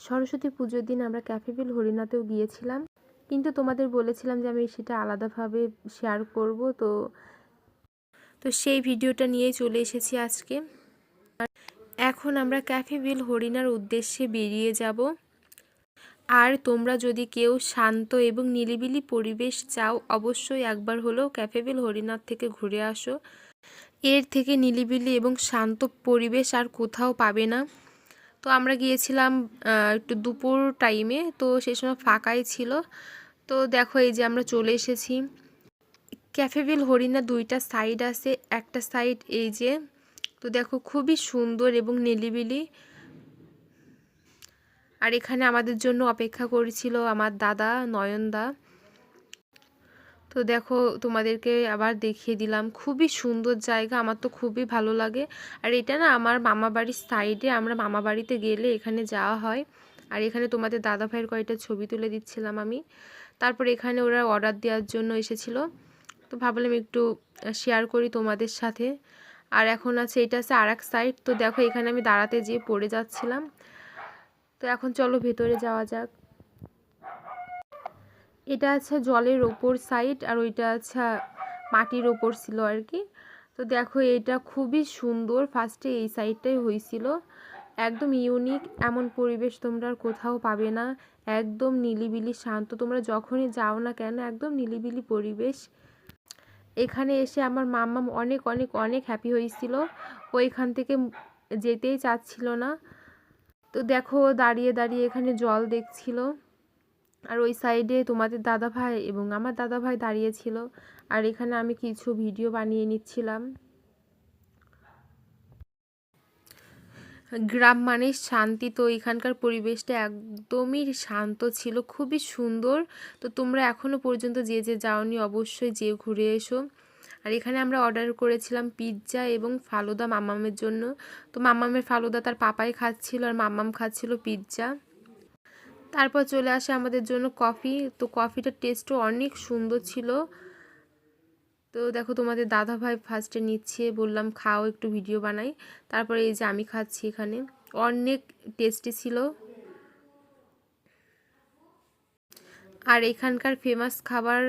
সরস্বতী পুজোর দিন আমরা ক্যাফেবিল হরিণাতেও গিয়েছিলাম। কিন্তু তোমাদের বলেছিলাম যে আমি সেটা আলাদাভাবে শেয়ার করব, তো তো সেই ভিডিওটা নিয়েই চলে এসেছি আজকে। এখন আমরা ক্যাফে বিল হরিণার উদ্দেশ্যে বেরিয়ে যাব। আর তোমরা যদি কেউ শান্ত এবং নিলিবিলি পরিবেশ চাও, অবশ্যই একবার হলেও ক্যাফে বিল হরিণার থেকে ঘুরে আসো। এর থেকে নিলিবিলি এবং শান্ত পরিবেশ আর কোথাও পাবে না। তো আমরা গিয়েছিলাম একটু দুপুর টাইমে তো সেই সময় ফাঁকাই ছিল। তো দেখো এই যে আমরা চলে এসেছি। ক্যাফেভিল হরিণা দুইটা সাইড আছে, একটা সাইড এই যে, তো দেখো খুবই সুন্দর এবং নিলিবিলি। আর এখানে আমাদের জন্য অপেক্ষা করেছিল আমার দাদা নয়নদা। তো দেখো, তোমাদেরকে আবার দেখিয়ে দিলাম। খুবই সুন্দর জায়গা, আমার তো খুবই ভালো লাগে। আর এটা না আমার মামা বাড়ির সাইডে আমরা মামা বাড়িতে গেলে এখানে যাওয়া হয়। আর এখানে তোমাদের দাদা ভাইয়ের কয়েকটা ছবি তুলে দিচ্ছিলাম আমি। তারপর এখানে ওরা অর্ডার দেওয়ার জন্য এসেছিল। তো ভাবলাম একটু শেয়ার করি তোমাদের সাথে। আর এখন আছে, এটা আছে আর এক সাইড তো দেখো, এখানে আমি দাঁড়াতে যেয়ে পড়ে যাচ্ছিলাম। তো এখন চলো, ভেতরে যাওয়া যাক। এটা আছে জলের ওপর সাইড আর ওইটা আছে মাটির ওপর ছিল আর কি। তো দেখো এটা খুবই সুন্দর। ফার্স্টে এই সাইডটাই হয়েছিল। একদম ইউনিক এমন পরিবেশ তোমরা আর কোথাও পাবে না। একদম নিলিবিলি শান্ত। তোমরা যখনই যাও না কেন, একদম নিলিবিলি পরিবেশ। এখানে এসে আমার মাম্মাম অনেক অনেক অনেক হ্যাপি হয়েছিল। ওইখান থেকে যেতেই চাচ্ছিল না। তো দেখো দাঁড়িয়ে দাঁড়িয়ে এখানে জল দেখছিল। আর ওই সাইডে তোমাদের দাদা ভাই এবং আমার দাদা ভাই দাঁড়িয়েছিল। আর এখানে আমি কিছু ভিডিও বানিয়ে নিচ্ছিলাম। গ্রাম মানে শান্তি, তো এখানকার পরিবেশটা একদমই শান্ত ছিল, খুবই সুন্দর। তো তোমরা এখনও পর্যন্ত যে যে যাওনি অবশ্যই যে ঘুরে এসো। আর এখানে আমরা অর্ডার করেছিলাম পিৎজা এবং ফালুদা মামামের জন্য। তো মামামের ফালুদা তার পাপাই খাচ্ছিল আর মামাম খাচ্ছিল পিৎজা তারপর চলে আসে আমাদের জন্য কফি। তো কফিটার টেস্টও অনেক সুন্দর ছিল। তো দেখো তোমাদের দাদা ভাই ফার্স্টে নিচ্ছে, বললাম খাও, একটু ভিডিও বানাই। তারপরে এই যে আমি খাচ্ছি এখানে। অনেক টেস্টি ছিল। আর এখানকার ফেমাস খাবার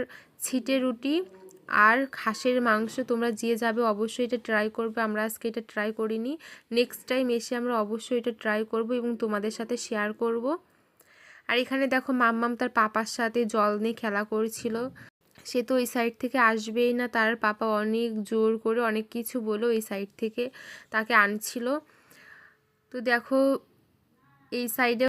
ছিটে রুটি আর খাসের মাংস, তোমরা যে যাবে অবশ্যই এটা ট্রাই করবে। আমরা আজকে এটা ট্রাই করিনি। নেক্সট টাইম এসে আমরা অবশ্যই এটা ট্রাই করব এবং তোমাদের সাথে শেয়ার করব। আর এখানে দেখো মাম্মাম তার পাপার সাথে জল নিয়ে খেলা করছিল। সে তো ওই সাইড থেকে আসবেই না, তার পাপা অনেক জোর করে অনেক কিছু বলে ওই সাইড থেকে তাকে আনছিল। তো দেখো এই সাইডে